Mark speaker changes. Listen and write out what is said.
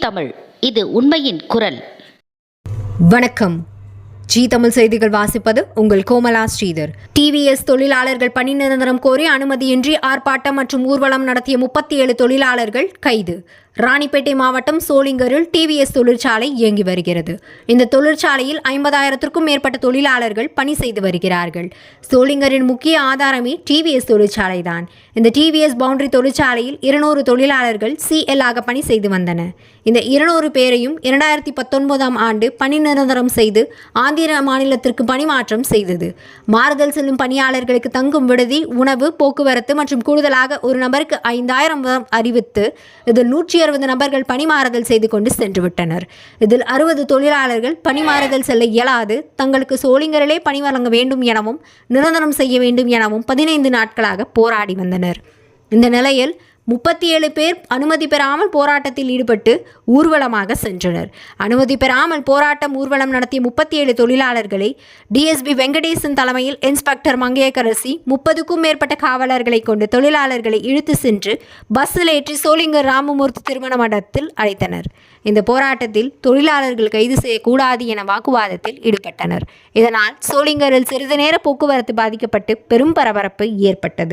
Speaker 1: தமிழ். இது உண்மையின் குரல்.
Speaker 2: வணக்கம். ஜி தமிழ் செய்திகள் வாசிப்பது உங்கள் கோமலா ஸ்ரீதர். டிவிஎஸ் தொழிலாளர்கள் பணி நிரந்தரம் கோரி அனுமதியின்றி ஆர்ப்பாட்டம் மற்றும் ஊர்வலம் நடத்திய முப்பத்தி ஏழு தொழிலாளர்கள் கைது. ராணிப்பேட்டை மாவட்டம் சோளிங்கரில் டிவிஎஸ் தொழிற்சாலை இயங்கி வருகிறது. இந்த தொழிற்சாலையில் ஐம்பதாயிரத்திற்கும் மேற்பட்ட தொழிலாளர்கள் பணி செய்து வருகிறார்கள். சோளிங்கரின் முக்கிய ஆதாரமே டிவிஎஸ் தொழிற்சாலை தான் இந்த டிவிஎஸ் பவுண்டரி தொழிற்சாலையில் இருநூறு தொழிலாளர்கள் சிஎல் ஆக பணி செய்து வந்தன இந்த இருநூறு பேரையும் இரண்டாயிரத்தி பத்தொன்பதாம் ஆண்டு பணி நிரந்தரம் செய்து ஆந்திர மாநிலத்திற்கு பணிமாற்றம் செய்தது. மாறுதல் செல்லும் பணியாளர்களுக்கு தங்கும் விடுதி உணவு போக்குவரத்து மற்றும் கூடுதலாக ஒரு நபருக்கு ஐந்தாயிரம் அறிவித்து இதில் நூற்றி அறுபது நபர்கள் பணிமாறுதல் செய்து கொண்டு சென்றுவிட்டனர் இதில் அறுபது தொழிலாளர்கள் பணிமாறுதல் செல்ல இயலாது. தங்களுக்கு சோளிங்கரிலே பணி வழங்க வேண்டும் எனவும் நிரந்தரம் செய்ய வேண்டும் எனவும் பதினைந்து நாட்களாக போராடி வந்தனர். இந்த நிலையில் முப்பத்தி ஏழு பேர் அனுமதி பெறாமல் போராட்டத்தில் ஈடுபட்டு ஊர்வலமாக சென்றனர். அனுமதி பெறாமல் போராட்டம் ஊர்வலம் நடத்திய முப்பத்தி ஏழு தொழிலாளர்களை டிஎஸ்பி வெங்கடேசன் தலைமையில் இன்ஸ்பெக்டர் மங்கையக்கரசி முப்பதுக்கும் மேற்பட்ட காவலர்களை கொண்டு தொழிலாளர்களை இழுத்து சென்று பஸ்ஸில் ஏற்றி சோளிங்கர் ராமமூர்த்தி திருமண மண்டபத்தில் அழைத்தனர். இந்த போராட்டத்தில் தொழிலாளர்கள் கைது செய்யக்கூடாது என வாக்குவாதத்தில் ஈடுபட்டனர். இதனால் சோளிங்கரில் சிறிது நேர போக்குவரத்து பாதிக்கப்பட்டு பெரும் பரபரப்பு ஏற்பட்டது.